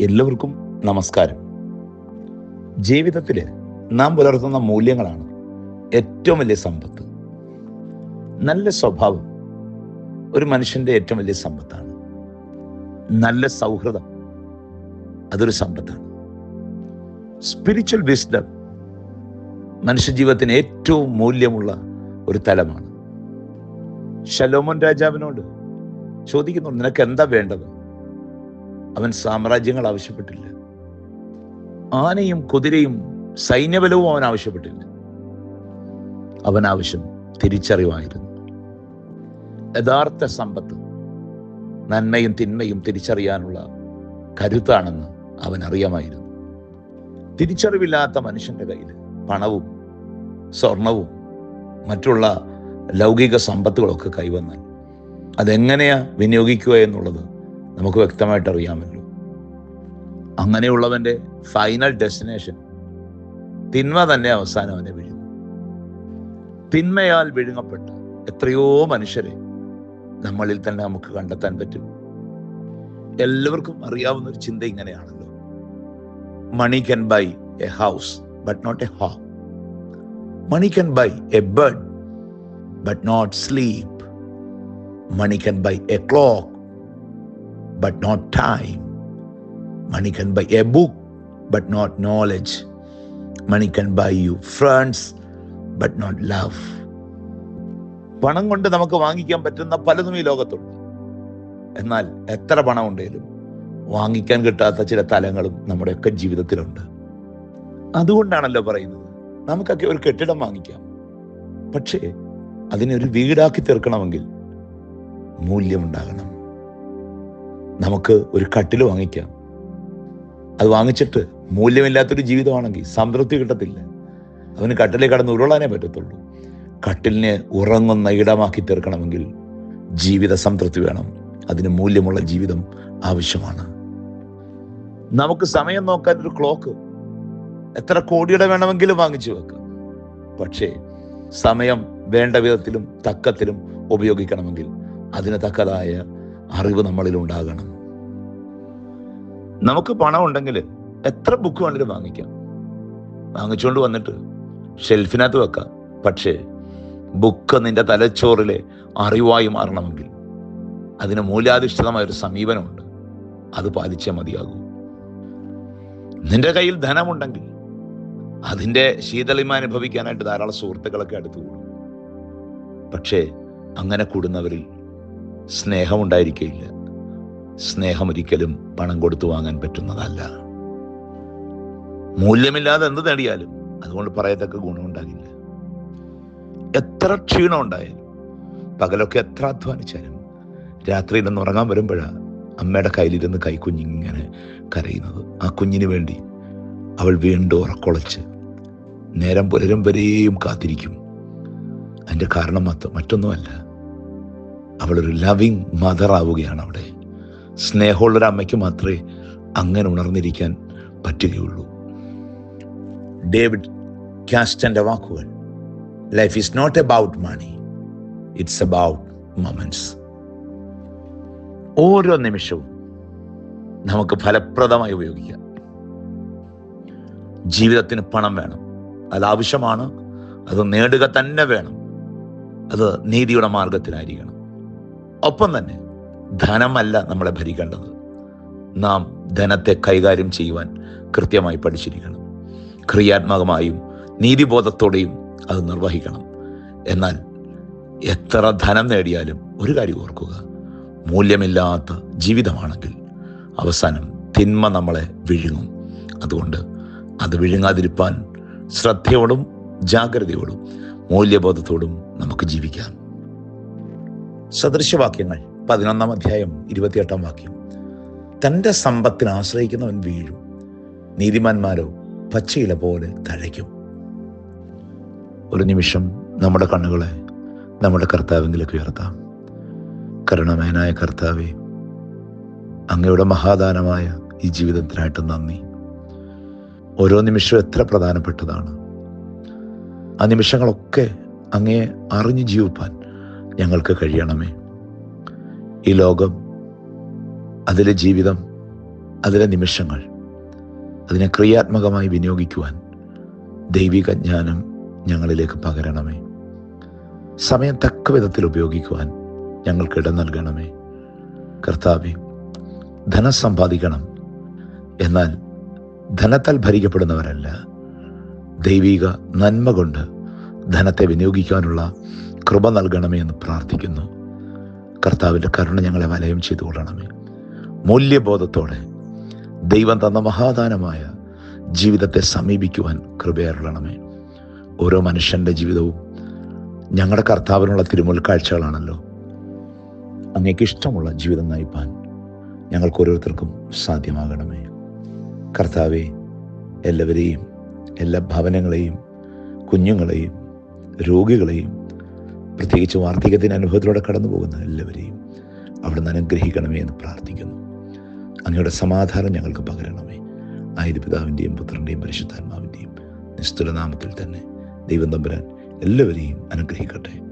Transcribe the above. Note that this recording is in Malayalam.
എല്ലാവർക്കും നമസ്കാരം. ജീവിതത്തിൽ നാം പുലർത്തുന്ന മൂല്യങ്ങളാണ് ഏറ്റവും വലിയ സമ്പത്ത്. നല്ല സ്വഭാവം ഒരു മനുഷ്യന്റെ ഏറ്റവും വലിയ സമ്പത്താണ്. നല്ല സൗഹൃദം അതൊരു സമ്പത്താണ്. സ്പിരിച്വൽ വിസ്ഡം മനുഷ്യജീവിതത്തിന് ഏറ്റവും മൂല്യമുള്ള ഒരു തലമാണ്. ശലോമോൻ രാജാവിനോട് ചോദിക്കുന്നു നിനക്ക് എന്താ വേണ്ടത്? അവൻ സാമ്രാജ്യങ്ങൾ ആവശ്യപ്പെട്ടില്ല. ആനയും കുതിരയും സൈന്യബലവും അവൻ ആവശ്യപ്പെട്ടില്ല. അവൻ ആവശ്യം തിരിച്ചറിവായിരുന്നു. യഥാർത്ഥ സമ്പത്ത് നന്മയും തിന്മയും തിരിച്ചറിയാനുള്ള കരുത്താണെന്ന് അവൻ അറിയാമായിരുന്നു. തിരിച്ചറിവില്ലാത്ത മനുഷ്യന്റെ കയ്യിൽ പണവും സ്വർണവും മറ്റുള്ള ലൗകിക സമ്പത്തുകളൊക്കെ കൈവന്നാൽ അതെങ്ങനെയാ വിനിയോഗിക്കുക എന്നുള്ളത് നമുക്ക് വ്യക്തമായിട്ട് അറിയാമല്ലോ അങ്ങനെയുള്ളവന്റെ ഫൈനൽ ഡെസ്റ്റിനേഷൻ തിന്മ തന്നെ അവസാനം അവനെ വിഴുങ്ങും. തിന്മയാൽ വിഴുങ്ങപ്പെട്ട എത്രയോ മനുഷ്യരെ നമ്മളിൽ തന്നെ നമുക്ക് കണ്ടെത്താൻ പറ്റും. എല്ലാവർക്കും അറിയാവുന്ന ഒരു ചിന്ത ഇങ്ങനെയാണല്ലോ. Money can buy a house but not a home money can buy a bed but not sleep money can buy a clock but not time. Money can buy a book, but not knowledge. Money can buy you friends, but not love. പണം കൊണ്ട് നമുക്ക് വാങ്ങിക്കാൻ പറ്റുന്ന പലതും ഈ ലോകത്തുണ്ട് എന്നാൽ എത്ര പണം ഉണ്ടെങ്കിലും വാങ്ങിക്കാൻ കിട്ടാത്ത ചില തലങ്ങളും നമ്മുടെയൊക്കെ ജീവിതത്തിലുണ്ട് അതുകൊണ്ടാണല്ലോ പറയുന്നത് നമുക്കൊക്കെ ഒരു കെട്ടിടം വാങ്ങിക്കാം പക്ഷേ അതിനെ ഒരു വീടാക്കി തീർക്കണമെങ്കിൽ മൂല്യമുണ്ടാകണം നമുക്ക് ഒരു കട്ടിൽ വാങ്ങിക്കാം. അത് വാങ്ങിച്ചിട്ട് മൂല്യമില്ലാത്തൊരു ജീവിതമാണെങ്കിൽ സംതൃപ്തി കിട്ടത്തില്ല. അവന് കട്ടിലെ കടന്ന് ഉരുളാനേ പറ്റത്തുള്ളൂ. കട്ടിലിനെ ഉറങ്ങുന്ന ഇടമാക്കി തീർക്കണമെങ്കിൽ ജീവിത സംതൃപ്തി വേണം. അതിന് മൂല്യമുള്ള ജീവിതം ആവശ്യമാണ്. നമുക്ക് സമയം നോക്കാൻ ഒരു ക്ലോക്ക്. എത്ര കോടിയുടെ വേണമെങ്കിലും വാങ്ങിച്ചു വെക്കാം. പക്ഷേ സമയം വേണ്ട വിധത്തിലും തക്കത്തിലും ഉപയോഗിക്കണമെങ്കിൽ അതിന് തക്കതായ അറിവ് നമ്മളിൽ ഉണ്ടാകണം. നമുക്ക് പണം ഉണ്ടെങ്കിൽ എത്ര ബുക്ക് വേണമെങ്കിലും വാങ്ങിക്കാം. വാങ്ങിച്ചുകൊണ്ട് വന്നിട്ട് ഷെൽഫിനകത്ത് വെക്കാം. പക്ഷേ ബുക്ക് നിന്റെ തലച്ചോറിലെ അറിവായി മാറണമെങ്കിൽ അതിന് മൂല്യാധിഷ്ഠിതമായ ഒരു സമീപനമുണ്ട്. അത് പാലിച്ചേ മതിയാകൂ. നിന്റെ കയ്യിൽ ധനമുണ്ടെങ്കിൽ അതിന്റെ ശീതളിമ അനുഭവിക്കാനായിട്ട് ധാരാളം സുഹൃത്തുക്കളൊക്കെ അടുത്ത് കൂടും പക്ഷേ അങ്ങനെ കൂടുന്നവരിൽ സ്നേഹമുണ്ടായിരിക്കില്ല സ്നേഹം ഒരിക്കലും പണം കൊടുത്തു വാങ്ങാൻ പറ്റുന്നതല്ല. മൂല്യമില്ലാതെ എന്ത് നേടിയാലും അതുകൊണ്ട് പറയത്തക്ക ഗുണമുണ്ടാകില്ല. എത്ര ക്ഷീണം ഉണ്ടായാലും പകലൊക്കെ എത്ര അധ്വാനിച്ചാലും രാത്രിയിൽ നിന്ന് ഉറങ്ങാൻ വരുമ്പോഴാണ് അമ്മയുടെ കയ്യിലിരുന്ന് കൈക്കുഞ്ഞിങ്ങനെ കരയുന്നത്. ആ കുഞ്ഞിന് വേണ്ടി അവൾ വീണ്ടും ഉറക്കൊളച്ച് നേരം പുലരും വരെയും കാത്തിരിക്കും. അതിന്റെ കാരണം മറ്റൊന്നുമല്ല. അവളൊരു ലവിങ് മദർ ആവുകയാണ് അവിടെ. സ്നേഹമുള്ളൊരു അമ്മയ്ക്ക് മാത്രമേ അങ്ങനെ ഉണർന്നിരിക്കാൻ പറ്റുകയുള്ളൂ. ഡേവിഡ് കാസ്റ്റന്റെ വാക്കുകൾ life is not about money it's about moments ഓരോ നിമിഷവും നമുക്ക് ഫലപ്രദമായി ഉപയോഗിക്കാം. ജീവിതത്തിന് പണം വേണം. അത് ആവശ്യമാണ്. അത് നേടുക തന്നെ വേണം. അത് നീതിയുടെ മാർഗത്തിലായിരിക്കണം. ഒപ്പം തന്നെ ധനമല്ല നമ്മളെ ഭരിക്കേണ്ടത്. നാം ധനത്തെ കൈകാര്യം ചെയ്യുവാൻ കൃത്യമായി പഠിച്ചിരിക്കണം. ക്രിയാത്മകമായും നീതിബോധത്തോടെയും അത് നിർവഹിക്കണം. എന്നാൽ എത്ര ധനം നേടിയാലും ഒരു കാര്യം ഓർക്കുക. മൂല്യമില്ലാത്ത ജീവിതമാണെങ്കിൽ അവസാനം തിന്മ നമ്മളെ വിഴുങ്ങും. അതുകൊണ്ട് അത് വിഴുങ്ങാതിരിപ്പാൻ ശ്രദ്ധയോടും ജാഗ്രതയോടും മൂല്യബോധത്തോടും നമുക്ക് ജീവിക്കാം. സദൃശവാക്യങ്ങൾ പതിനൊന്നാം അധ്യായം ഇരുപത്തിയെട്ടാം വാക്യം. തന്റെ സമ്പത്തിന് ആശ്രയിക്കുന്നവൻ വീഴും. നീതിമാന്മാരോ പച്ചയില പോലെ തഴയ്ക്കും. ഒരു നിമിഷം നമ്മുടെ കണ്ണുകളെ നമ്മുടെ കർത്താവിലേക്ക് ഉയർത്താം. കരുണമേനായ കർത്താവെ അങ്ങയുടെ മഹാദാനമായ ഈ ജീവിതത്തിനായിട്ട് നന്ദി. ഓരോ നിമിഷവും എത്ര പ്രധാനപ്പെട്ടതാണ്. ആ നിമിഷങ്ങളൊക്കെ അങ്ങയെ അറിഞ്ഞു ജീവിപ്പാൻ ഞങ്ങൾക്ക് കഴിയണമേ. ഈ ലോകം അതിലെ ജീവിതം അതിലെ നിമിഷങ്ങൾ അതിനെ ക്രിയാത്മകമായി വിനിയോഗിക്കുവാൻ ദൈവിക ജ്ഞാനം ഞങ്ങളിലേക്ക് പകരണമേ. സമയം തക്ക വിധത്തിൽ ഉപയോഗിക്കുവാൻ ഞങ്ങൾക്ക് ഇടം നൽകണമേ. കർത്താവെ ധനം സമ്പാദിക്കണം എന്നാൽ ധനത്താൽ ഭരിക്കപ്പെടുന്നവരല്ല. ദൈവിക നന്മ കൊണ്ട് ധനത്തെ വിനിയോഗിക്കാനുള്ള കൃപ നൽകണമേ എന്ന് പ്രാർത്ഥിക്കുന്നു. കർത്താവിന്റെ കരുണ ഞങ്ങളെ വലയം ചെയ്തു കൊള്ളണമേ. മൂല്യബോധത്തോടെ ദൈവം തന്ന മഹാദാനമായ ജീവിതത്തെ സമീപിക്കുവാൻ കൃപയരുളണമേ. ഓരോ മനുഷ്യന്റെ ജീവിതവും ഞങ്ങളുടെ കർത്താവിനുള്ള തിരുമുൽ കാഴ്ചകളാണല്ലോ. അങ്ങേക്ക് ഇഷ്ടമുള്ള ജീവിതം നയിപ്പാൻ ഞങ്ങൾക്ക് ഓരോരുത്തർക്കും സാധ്യമാകണമേ. കർത്താവെ എല്ലാവരെയും എല്ലാ ഭവനങ്ങളെയും കുഞ്ഞുങ്ങളെയും രോഗികളെയും പ്രത്യേകിച്ച് വാർദ്ധക്യത്തിന്റെ അനുഭവത്തിലൂടെ കടന്നു പോകുന്ന എല്ലാവരെയും അവിടുന്ന് അനുഗ്രഹിക്കണമേ എന്ന് പ്രാർത്ഥിക്കുന്നു. അങ്ങയുടെ സമാധാനം ഞങ്ങൾക്ക് പകരണമേ. ആയത് പിതാവിന്റെയും പുത്രന്റെയും പരിശുദ്ധാത്മാവിന്റെയും നിസ്തുലനാമത്തിൽ തന്നെ ദൈവം തമ്പുരാൻ എല്ലാവരെയും അനുഗ്രഹിക്കട്ടെ.